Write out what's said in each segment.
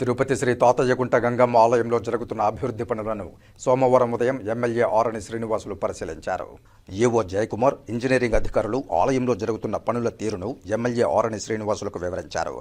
తిరుపతి శ్రీ తాతయ్యగుంట గంగమ్మ ఆలయంలో జరుగుతున్న అభివృద్ధి పనులను సోమవారం ఉదయం ఎమ్మెల్యే ఆరణి శ్రీనివాసులు పరిశీలించారు. ఈవో జయకుమార్ ఇంజనీరింగ్ అధికారులు ఆలయంలో జరుగుతున్న పనుల తీరును ఎమ్మెల్యే ఆరణి శ్రీనివాసులకు వివరించారు.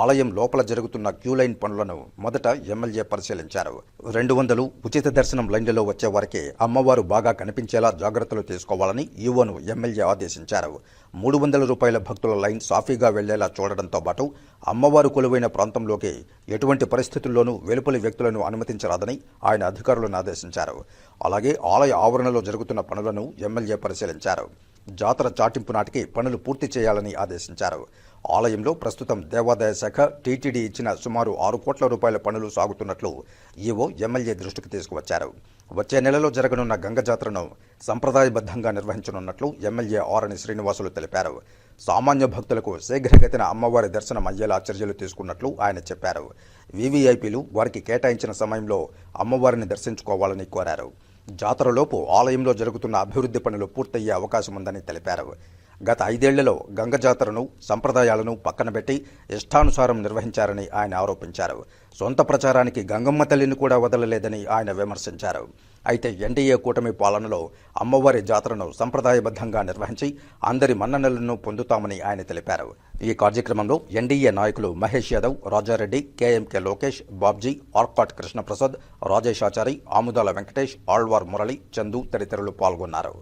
ఆలయం లోపల జరుగుతున్న క్యూలైన్ పనులను మొదట ఎమ్మెల్యే పరిశీలించారు. రెండు వందలు ఉచిత దర్శనం లైన్లలో వచ్చే వారికి అమ్మవారు బాగా కనిపించేలా జాగ్రత్తలు తీసుకోవాలని ఈవోను ఎమ్మెల్యే ఆదేశించారు. మూడు వందల రూపాయల భక్తుల లైన్ సాఫీగా వెళ్ళేలా చూడడంతో పాటు అమ్మవారు కొలువైన ప్రాంతంలోకి ఎటువంటి పరిస్థితుల్లోనూ వెలుపలి వ్యక్తులను అనుమతించరాదని ఆయన అధికారులను ఆదేశించారు. అలాగే ఆలయ ఆవరణలో జరుగుతున్న పనులను ఎమ్మెల్యే పరిశీలించారు. జాతర చాటింపు నాటికి పనులు పూర్తి చేయాలని ఆదేశించారు. ఆలయంలో ప్రస్తుతం దేవాదాయ శాఖ టీటీడీ ఇచ్చిన సుమారు ఆరు కోట్ల రూపాయల పనులు సాగుతున్నట్లు ఈవో ఎమ్మెల్యే దృష్టికి తీసుకువచ్చారు. వచ్చే నెలలో జరగనున్న గంగ జాతరను సంప్రదాయబద్ధంగా నిర్వహించనున్నట్లు ఎమ్మెల్యే ఆరణి శ్రీనివాసులు తెలిపారు. సామాన్య భక్తులకు శీఘ్రగతిన అమ్మవారి దర్శనం అయ్యేలా చర్యలు తీసుకున్నట్లు ఆయన చెప్పారు. వీవీఐపీలు వారికి కేటాయించిన సమయంలో అమ్మవారిని దర్శించుకోవాలని కోరారు. జాతరలోపు ఆలయంలో జరుగుతున్న అభివృద్ధి పనులు పూర్తయ్యే అవకాశం ఉందని తెలిపారు. గత ఐదేళ్ళలో గంగ జాతరను సంప్రదాయాలను పక్కనబెట్టి ఇష్టానుసారం నిర్వహించారని ఆయన ఆరోపించారు. సొంత ప్రచారానికి గంగమ్మ తల్లిని కూడా వదలలేదని ఆయన విమర్శించారు. అయితే ఎన్డీఏ కూటమి పాలనలో అమ్మవారి జాతరను సంప్రదాయబద్ధంగా నిర్వహించి అందరి మన్ననలను పొందుతామని ఆయన తెలిపారు. ఈ కార్యక్రమంలో ఎన్డీఏ నాయకులు మహేష్ యాదవ్ రాజారెడ్డి కేఎంకే లోకేష్ బాబ్జీ ఆర్కాట్ కృష్ణప్రసాద్ రాజేష్ ఆచారి ఆముదాల వెంకటేష్ ఆళ్వార్ మురళి చందు తదితరులు పాల్గొన్నారు.